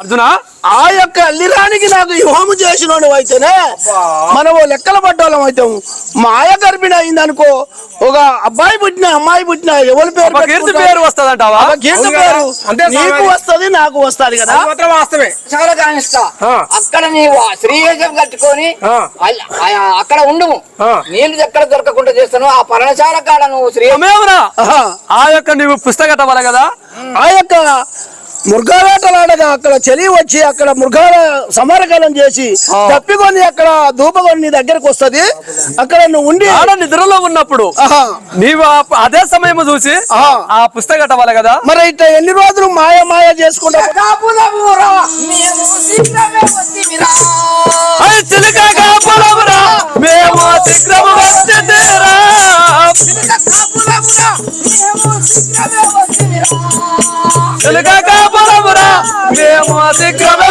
అర్జున ఆ యొక్క అల్లిరానికి నాకు యువము చేసిన అయితేనే మనం లెక్కల పడ్డోళ్ళం అవుతాం మాయ గర్భిణి అయింది అనుకో ఒక అబ్బాయి పుట్టిన అమ్మాయి పుట్టిన ఎవరి పేరు కీర్తి? పేరు కీర్తి అవును కదా? పేరు నీకు. వస్తది నాకు వస్తది కదా వాస్తవే చాలా కానిస్తా ఆ. అక్కడ నీవు శ్రీవేషం కట్టుకొని అక్కడ ఉండుము ఆ. నీళ్ళు ఎక్కడ దొరకకుండా చేస్తాను ఆ పర్ణశాల కాడ నువ్వు శ్రీ సమయమురా ఆహా. ఆ యొక్క నీవు పుస్తకం వల్ల కదా ఆ యొక్క మృగావేటలాడగా అక్కడ చలి వచ్చి అక్కడ మృగాల సమరకలం చేసి. తప్పికొని అక్కడ ధూపకొని నీ దగ్గరకు వస్తది. అక్కడ నువ్వు ఉండి ఆడ నిద్రలో ఉన్నప్పుడు. నీవు అదే సమయం చూసి ఆ. ఆ పుస్తకం వల్ల కదా? మరి ఇట్లా ఎన్ని రోజులు మాయ మాయ చేసుకుంటా మేము శీఘ్రము.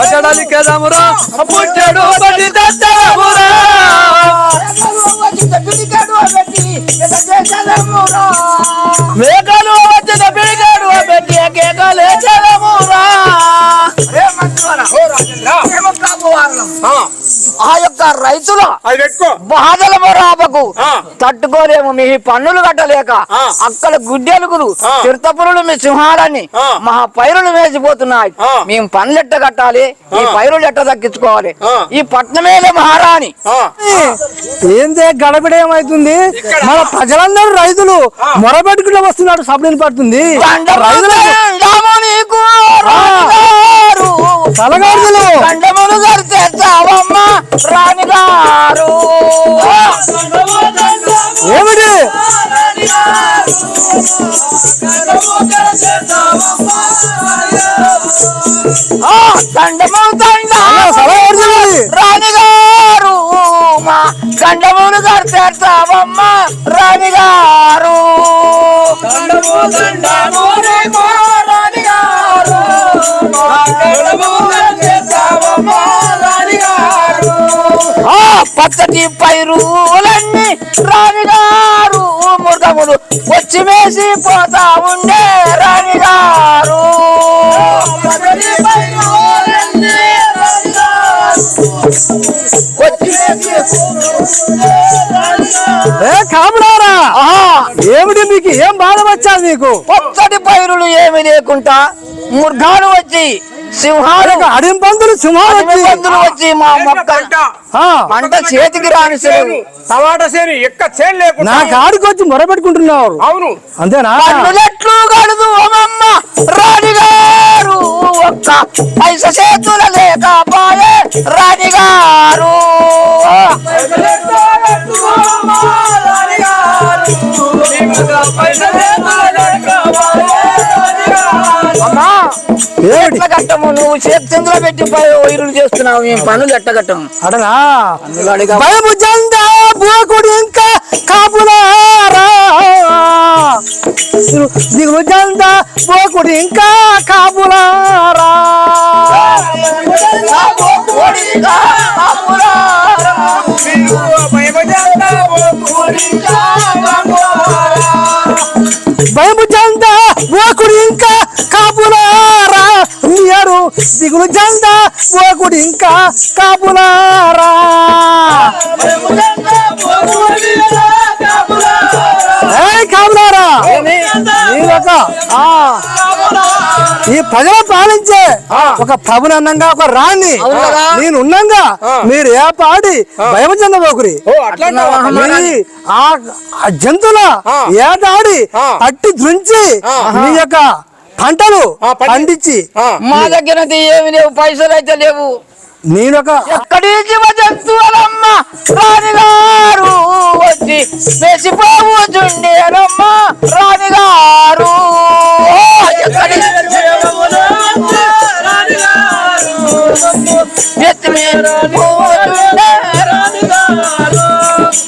అచ్చడలి కదమురా, పుట్టెడు. మేకలు వచ్చిన పిడిగాడు పెట్టి కేకలే చదమురా యొక్క రైతుల బాధల. తట్టుకోలేము మీ పన్నులు కట్టలేక. అక్కడ గుడ్డెలుగులు. చిరుతపురులు మీ సింహాలని. మా పైరులు వేసిపోతున్నాయి. మేము పనులు ఎట్ట కట్టాలి ఈ. పైరులు ఎట్ట దక్కించుకోవాలి. ఈ పట్నమేలే మహారాణి ఏందే గడబిడ ఏమైతుంది మన ప్రజలందరూ రైతులు మొరబెట్టుకుంటూ వస్తున్నాడు సబ్లిని పడుతుంది చావమ్మ రాణిగారు ఏమిటి? ఆ, దండము దండ రాణిగారు మా గండములు గడితే చావమ్మ రాణిగారు ఆ పై పైరులన్నీ రాణిగారు మృగములు వచ్చి వేసి పోతా ఉండే రాణిగారు ఏ కాపుడారా ఏమిటి మీకు? ఏం బాధ వచ్చాది నీకు పచ్చటి పైరులు ఏమి లేకుండా మృగాలు వచ్చి సింహాలు అడిం పందులు సింహాలు వచ్చి. పందులు వచ్చి మా మొక్క పంట చేతికి రాని చేను, టమాటా చేను ఎక్క చేను లేకుండా. నా కాడికి వచ్చి మొరబెట్టుకుంటున్నారు అవును. అంతేనా? పన్నులెట్లు గడుదు ఓమమ్మ రాణిగారు ఒక్క పైస చేతుల లేకపాయే ఎట్ల కట్టము? నువ్వు చేతి చిందులో పెట్టి వైరులు చేస్తున్నావు. మేము పనులు ఎట్ట కట్టము? అడనా? బోకుడు ఇంకా కాపులారా దిగులు జంద ఇంకా కాపులారా భయము జంద బోకుడు ఇంకా కాపులారా. మీరు దిగులు జంద బోకుడు ఇంకా కాపులారా. కాపులారా. ఈ ప్రజలు పాలించే ఒక ప్రభునందంగా ఒక రాణి? నేను ఉన్నంగా మీరు ఏ పాడి భయం చెందబోకురి ఆ ఆ జంతువుల ఆ. పట్టి దుంచి మీ యొక్క పంటలు పండించి మా దగ్గర అయితే ఏమి లేవు పైసలు అయితే లేవు. నేను ఒక ఎక్కడి జీవ జంతువులమ్మ రాణిగారు. వచ్చి మెసిపోవుచుండేరమ్మ రాణిగారు ఎక్కడి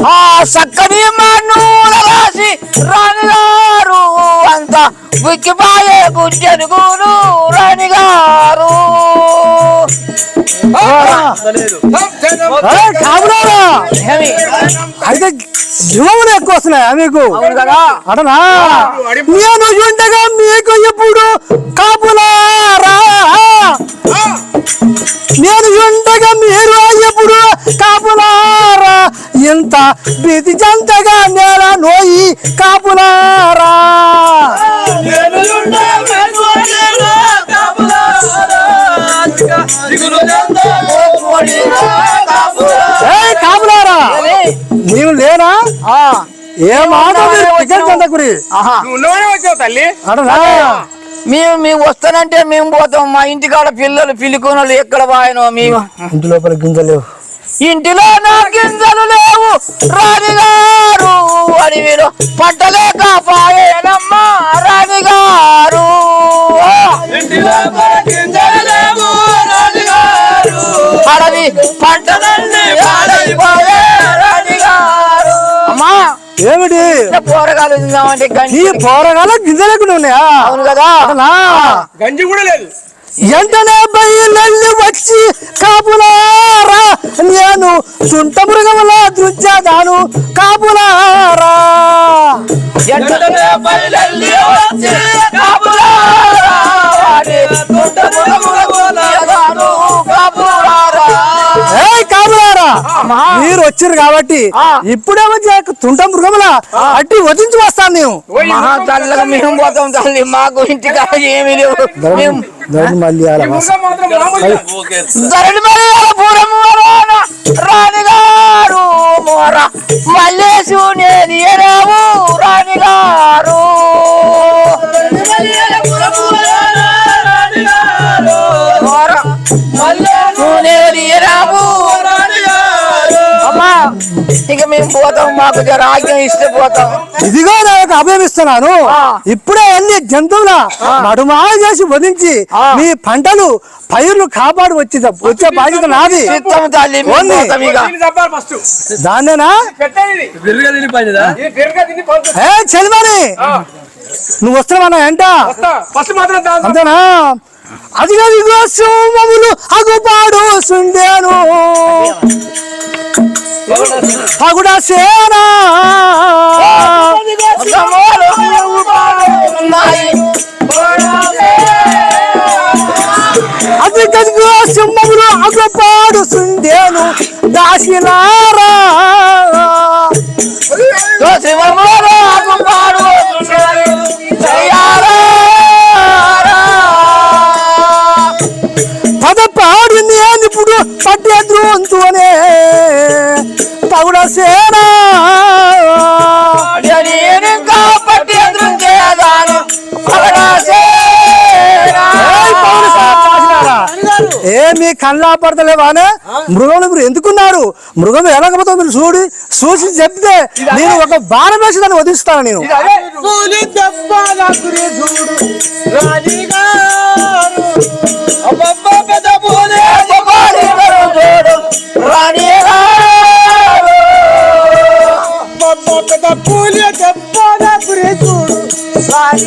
ఆ చక్కని మనూల రాసి రాణిగారు అంత ఉక్కిపాయే గుంజనుగును రాణి గారు అయితే జీవములు ఎక్కువ వస్తున్నాయా మీకు? అవును కదా. అడనా నేను ఉండగా మీకు ఎప్పుడు కాపులారా నేను ఉండగా మీరు ఎప్పుడు కాపులారా ఇంత బిది జంతగా నేల నోయి కాపులారా కాపులారా నీవు లేనా? ఆ, ఏ మాట మీరు తల్లి. మేము మేము వస్తానంటే మేము పోతాం. మా ఇంటికాడ పిల్లలు పిల్లికోనలు ఎక్కడ వాయనో మేము? ఇంటి లోపల గింజలేవు ఇంటిలో నా గింజలు లేవు. రాణిగారు అడవిలో పట్టలేక పాయేనమ్మా రాణిగారు అడవి పంటలన్నీ పాడైపోయే అమ్మా ఏమిటి? పోరగాలు తిందామంటే నీ గంజి పోరగాల గింజలేకుండా ఉన్నాయా? అవును కదా. గంజి కూడా లేదు. ఎంటనే వచ్చి కాపులారా? నేను చుంట మృగముల దృశ్యదాను కాపులారా? ఎంటనే బయలెల్లి వచ్చి మీరు వచ్చారు కాబట్టి ఇప్పుడేమో చేక తుంట మృగముల అట్టి వదించి వస్తాను మహా చల్లగా మేము పోతాం తల్లి మాకు ఇంటికాడ ఏమీ లేవు. మేము మళ్ళీ మల్లేశు నేను రాణిగారు. ఇక మేము పోతాం మాకు జర ఆజ్ఞ ఇస్తే పోతాం. ఇదిగో నాకు అభయం ఇస్తున్నాను ఆ. ఇప్పుడే అన్ని జంతువుల నడుమాల చేసి వధించి. మీ పంటలు పైర్లు కాపాడు వచ్చి వచ్చే బాధ్యత నాది. దాన్నేనా? చలిమని నువ్వు వస్తున్నావన్నా ఎంట వస్తా. ఫస్ట్ మాత్రం దాని అంతేనా? అదిగో ఇదిగో సింహములు అగుపాడు సుండేను. పగుడ సేనా. అది కదిగో సింహములు అగుపాడు సుండేను. దాసినారా. ఏ మీ కళ్ళా పడతలేవానే మృగం మీరు ఎందుకున్నారు? మృగం ఎలాగపోతుందో మీరు చూడి చూసి చెప్తే నేను ఒక బాణం వేసి దాన్ని వదిలిస్తాను నేను అది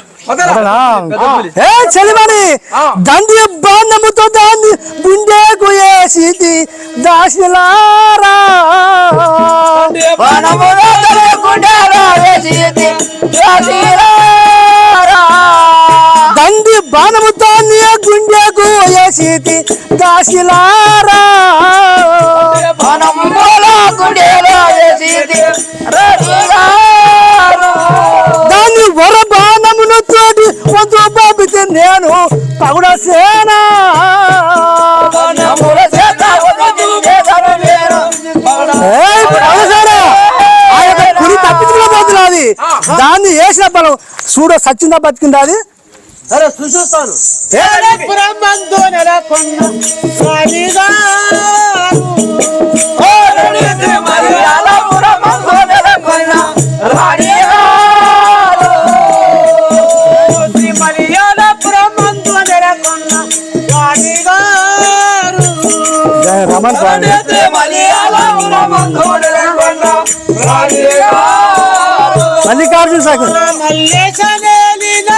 ఏ చలిమని దండి బాణముతో దాన్ని గుండెకు వేసి దాసిలారా. దండి బాణముతో నీ గుండెకు వేసి దాసిలారా. దాన్ని నేను పగుడ సేనా? ఆ యొక్క పులి తప్పించుకునే పోతున్నది దాన్ని వేసిన బలం. చూడ సచ్చిందా బతికిందా అది? సరే చూసేస్తాను. జయ మల్లికార్జున సాగర్. మల్లేశనేలిన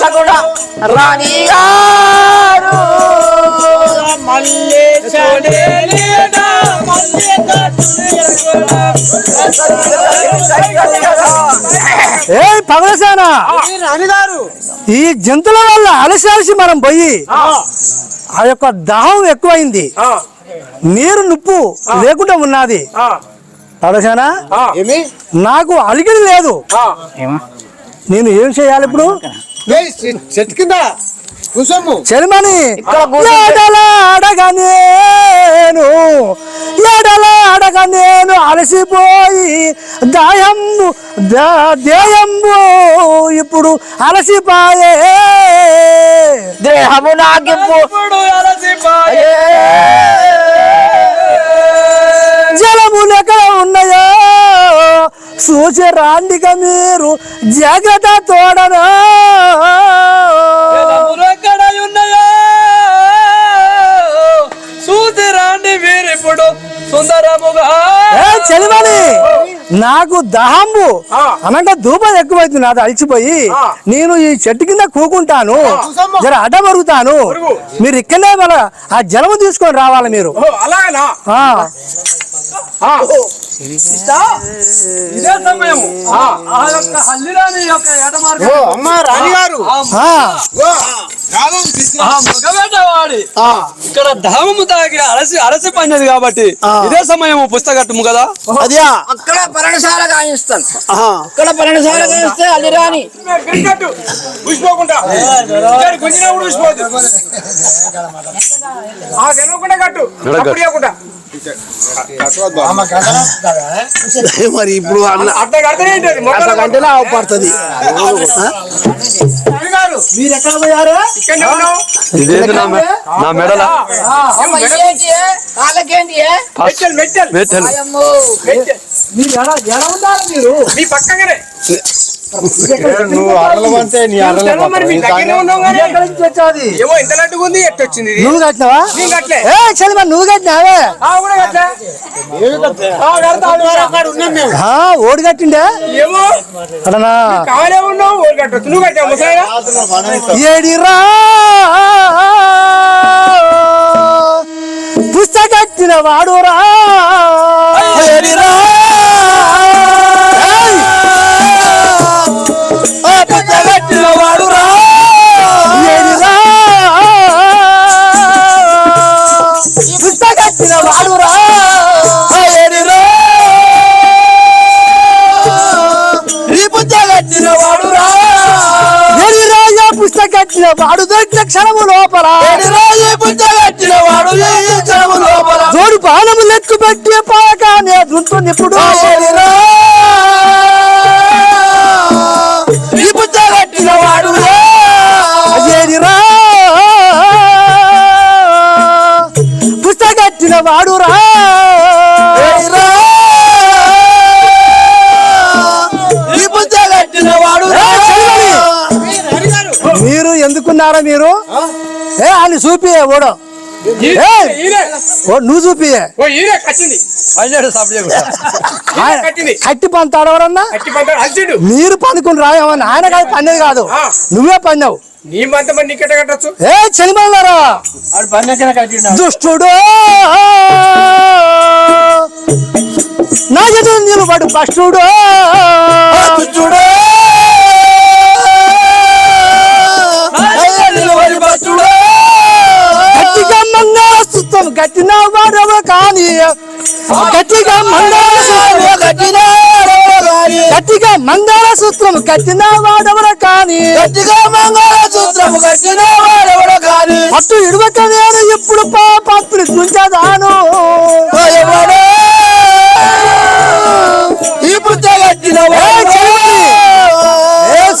సగుడ ఏ పవనసేన రాణిగారు ఈ జంతువుల వల్ల అలసి అలసి మనం పోయి ఆ. యొక్క దాహం ఎక్కువైంది. నీరు నుప్పు లేకుండా ఉన్నది. ఏమి? నాకు అలిగిడి లేదు. నేను ఏం చేయాలి ఇప్పుడు? చెట్టు కింద కూసోము చెలిమని నేను ఎడలాడగా నేను అలసిపోయి దాయమ్ము దా- దేయమ్ము ఇప్పుడు అలసిపోయే. దేహము నాకిప్పు జలములు ఎక్కడ ఉన్నాయో చూసి రాండిగా మీరు జాగ్రత్త తోడను. చెలిమని నాకు దహంబు అనంటే ధూపం ఎక్కువైతుంది నాది అలిచిపోయి. నేను ఈ చెట్టు కింద కూకుంటాను. జర అడ్డ మరుగుతాను మీరు ఇక్కడనే మన ఆ జలము తీసుకొని రావాలి మీరు. అలాగనా? ఇదే సమయము. ఆ యొక్క హల్లిరాని యొక్క అమ్మ రాణిగారు. ఆ, ఆ. మగవేటవాడి ఇక్కడ ధామము తాగి అలసి అలసి పడినది కాబట్టి ఇదే సమయము పుస్తకట్టము కదా? అదియా. అక్కడ పర్ణశాల కాయిస్తాను ఆహా. అక్కడ పర్ణశాల కాయిస్తే అది రాని గట్టు ఊసిపోకుండా. గుంజినప్పుడు ఊసిపోదు ఆ. గెలవకుండా కట్టు. అప్పుడు ఇవ్వకుండా. మరి ఇప్పుడు అన్న అట్లా కడితేనే ఏంటది అట్లా గంటలో ఆవు పడుతుంది. మీరు ఎక్కడ పోయారు ఇక్కడనే ఉన్నావు ఇదేంటి నా మె- మెడల మెట్టెలు మీరు ఎలా ఉన్నారు మీరు? నీ పక్కగానే నువ్వు నీ వచ్చాది కట్టినావా? నేను కట్టలే. ఏ కట్టినావే? ఓడి కట్టిండే? ఏమో. అడనా? కావాలే ఉన్నావు కట్టొచ్చు. కట్టావు ఏడిరా? పుస్తకట్టిన వాడురా. ఏడిరా? వాడు దొరికిన క్షణము లోపల మీరు? ఎందుకున్నారా మీరు ఏ అని చూపియే ఓడో. ఏయ్! ఈయనే. ఓ నువ్వు చూపియే. కట్టి పంతాడు ఎవరన్నా మీరు పనుకుని రాయమని ఆయన కాదు పన్నది కాదు. నువ్వే పన్నావు. నీ మంత మరి నీకెట్ట కట్టచ్చు? ఏ చనిమన్నారా దుష్టుడు. నా ఎదురు నిలబడు పష్టుడు. దుష్టుడు. మనం గట్టిన వాడవ కాని గట్టిగా మంగళ సూత్రం గట్టిగా మంగళ సూత్రం కట్టిన వాడవర కాని గట్టిగా మంగళ సూత్రం కట్టిన వాడవర కాని. అటు ఇడవక నేను ఇప్పుడు పాపాత్రి గుంచదాను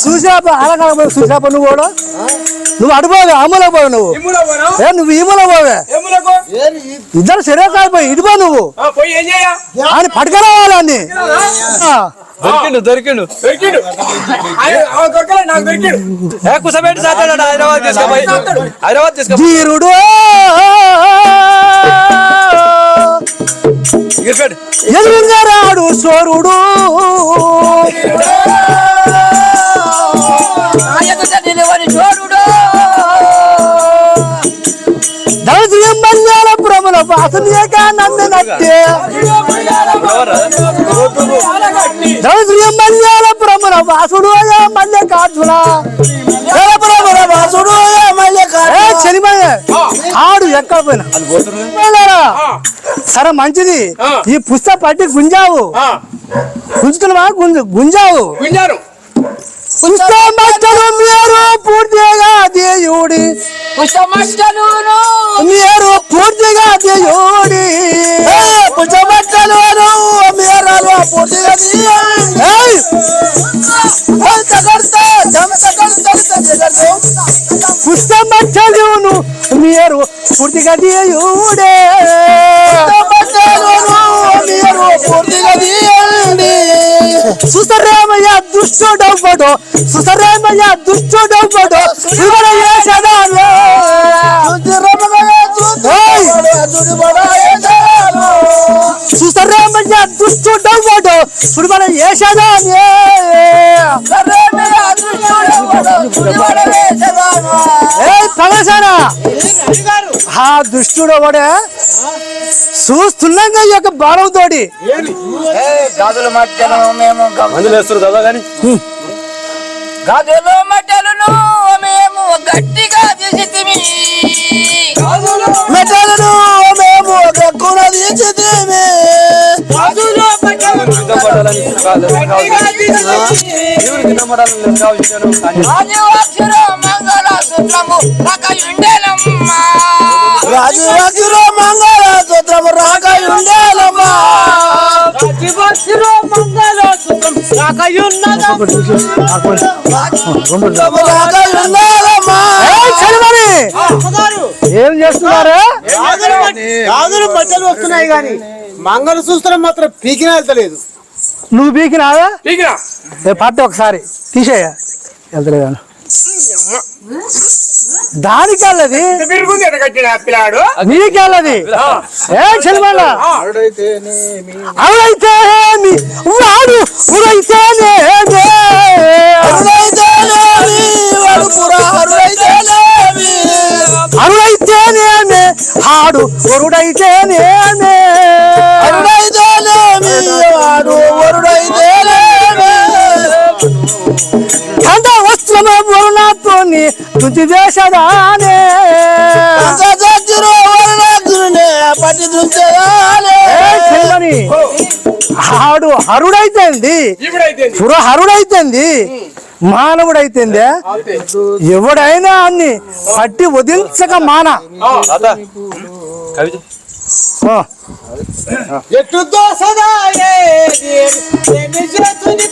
చూసాప అలా కాకపోతే చూసాప నువ్వు కూడా? నువ్వు అడుపోవే అమ్మలో పోవు నువ్వు? ఏ నువ్వు ఈమలో పోవే? ఇద్దరు సరే కాదు ఇటుపో నువ్వు. ఆయన పట్టుకురావాలి అన్ని. దొరికిండు దొరికిండు. కుసబెట్టి సాతాడు హైదరాబాద్ తీసుకుపోయి. హైదరాబాద్ గిరిపెట్టు ఎదురుగారాడు సోరుడు. ప్రముల వాసనీయక నందనట్టే దళిత మల్యాల ప్రముల వాసుడు మల్లికార్జున ప్రముల వాసుడు చనిపోయే ఆడు ఎక్కడ పోయినా? సరే మంచిది ఈ పుస్తక పట్టి గుంజావు. గుంజుతున్నావా? గుంజు గుంజావు. పుస్తకం మీరు పూర్తిగా దేవుడి. పుష్టమష్టలును మీరు పూర్తిగా దేవుడి. పుచ్చబట్టలు మీరాలు పూర్తిగా! పుస్తకం మీరు పూర్తిగా దేవుడే. మీరు పూర్తిగా దుష్టుడవ్వడు సుసరేమయ్య దుష్టుడవ్వడు వేషదాలు ఏయ్! సుసరేమయ్య దుష్టుడవ్వడు శివన వేషదాలు ఏ పలసనా ఆ దుష్టుడు వాడే చూస్తున్నాగా ఈ యొక్క బాణంతోటి గదులు మట్టెలు మేము మందులు వేస్తారు దాదా కానీ మట్టెలను మేము గట్టిగా తీసితిమి మేము గక్కున కాదు మంగళ సూత్రము రకయుండెనమ్మా రాజు రాజులో మంగళ సూత్రము రాక ఉండేలమ్మా! ఏం చేస్తున్నారు? గాజులు బట్టలు వస్తున్నాయి గాని మంగళసూత్రం మాత్రం పీకిన వెళ్తలేదు. నువ్వు బీకినావా పీకినా. ఏ పట్టు ఒకసారి. తీసేయ. వెళ్తలేదాను దానికెళ్ళది? పిల్లాడు. నీకెళ్ళది? ఏ చలిమల్ల అవునైతేనేమి వాడు ఉడైతేనేమి తుది పట్టి చలిమణి ఆడు హరుడైతేంది. పుర హరుడైతేంది. మానవుడైతేందే. ఎవడైనా అన్ని పట్టి వదిలించక మాన. దోసదాయే? చేతుని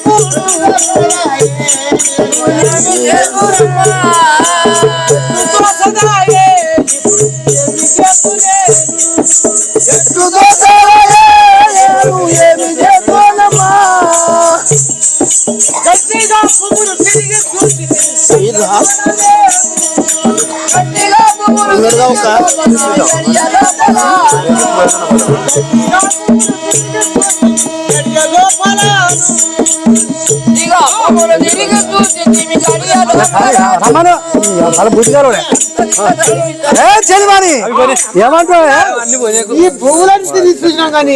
ఎట్టు దోసరాయే, ఏమి చేద్దామమ్మా? గట్టిగా పువ్వులు తిరిగి చూసి ఇదా? గట్టిగా పువ్వులు రమణ వాళ్ళ బుద్ధిగారు ఏ చెలిమాని. ఏమంటావు. ఈ తిరిగి చూసినాం కానీ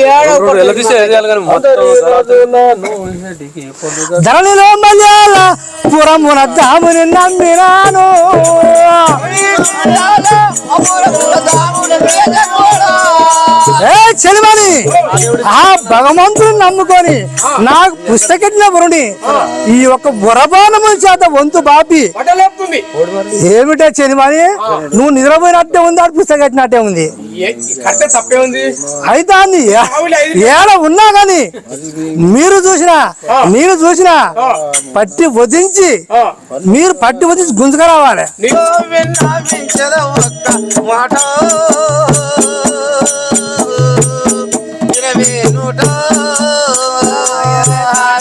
ధరణిలో మలయాళ పురమున దాముని నమ్మినాను. ఏ ఆ భగవంతుని నమ్ముకొని నాకు పుస్తకెట్టిన బురుని ఈ యొక్క బురబానముల చేత వంతు బాపి. ఏమిటో చెలిమని నువ్వు నిద్రపోయినట్టే ఉంది అది పుస్తకెట్టినట్టే ఉంది. అయితే అంది ఏడ ఉన్నా గాని మీరు చూసినా నేను చూసినా పట్టి వదించి మీరు పట్టి వదించి గుంజుక రావాలి మాట.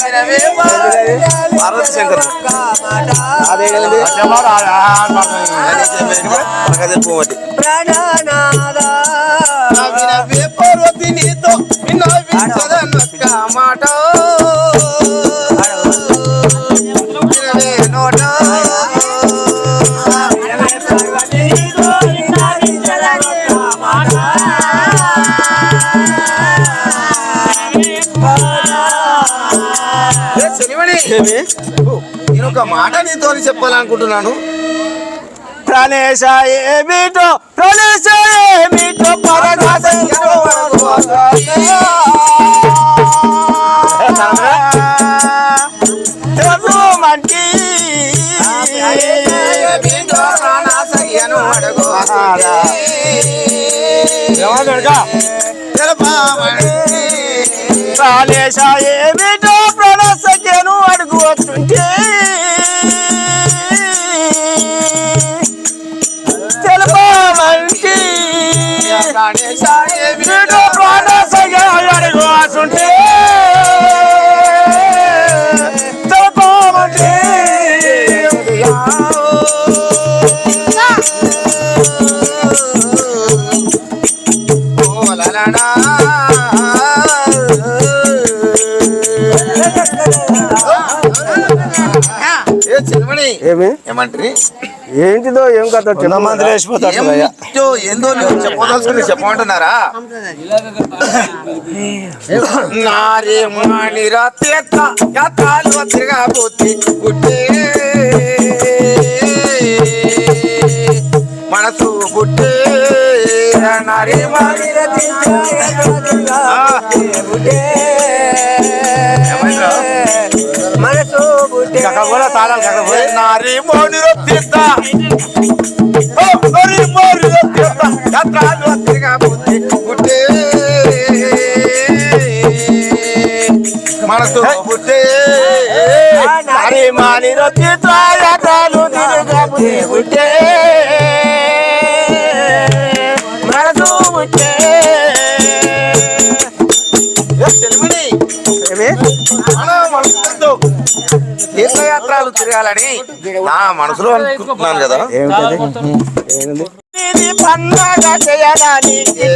వినవే పార్వతి శంకర్. పార్వతి నీతో వినవించదన్నక్క మాట. నేను ఒక మాట నీతో చెప్పాలనుకుంటున్నాను. ప్రాణేశ ఏమిటో ప్రాణేశ ఏమిటో ప్రాణాసయ్యను ప్రాణేశ ఏమి? ఏమంటారు ఏంటిదో ఏం కథ చిన్న మంది లేచిపోతాడు ఏందో చెప్పదలుచుకుని చెప్పమంటున్నారా? నారే మాణిరా తీర్థ యాత్రాలు తిరగా పోతే గుట్టే. మనసు గుట్టే. నారే మనసు గుట్టే తాళాలు కాకపోతే నారీ మోనిరో తీర్థ ఓ నారీ మోనిరో తీర్థ యాత్రాలు తిరగా పోతే గుట్టే మనసు గుట్టే నారీ మానిరో తీర్థ యాత్రాలు తిరగా పోతే గుట్టే మనసు గుట్టే ఏ చెల్లిమణి మన మనసుతో తీర్థయాత్రలు తిరగాలని నా మనసులో అనుకుంటున్నాను కదా. పండగ చేయడానికి?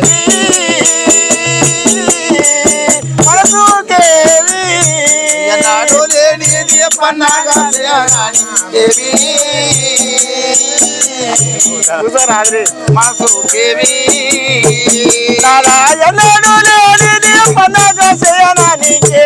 పండగ చేయడానికి? మనసుకేవి నారాయణుడు లేనిది పండగ చేయడానికి?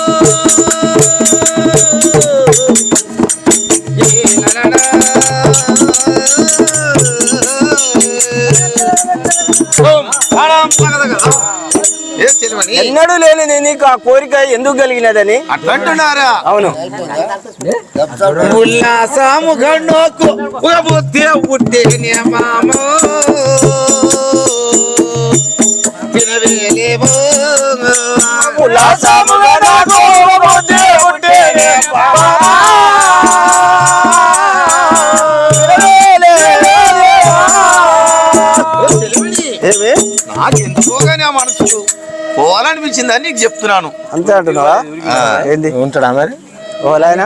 ఎన్నడూ లేని నీకు ఆ కోరిక ఎందుకు కలిగినదని? అట్లంటున్నారా? అవును. ఉల్లాసము గన్నోకు బుద్ధి పుట్టే మామో వినవేలేమో. ఉల్లాసము గన్నోకు బుద్ధి పుట్టే ఏమి? నాకెందుకోగానే ఆ మనసు పోవాలనిపించిందని నీకు చెప్తున్నాను. అంతే అంటున్నావా? ఆ. ఏంది? ఉంటాడా మరి? ఓలాయనా?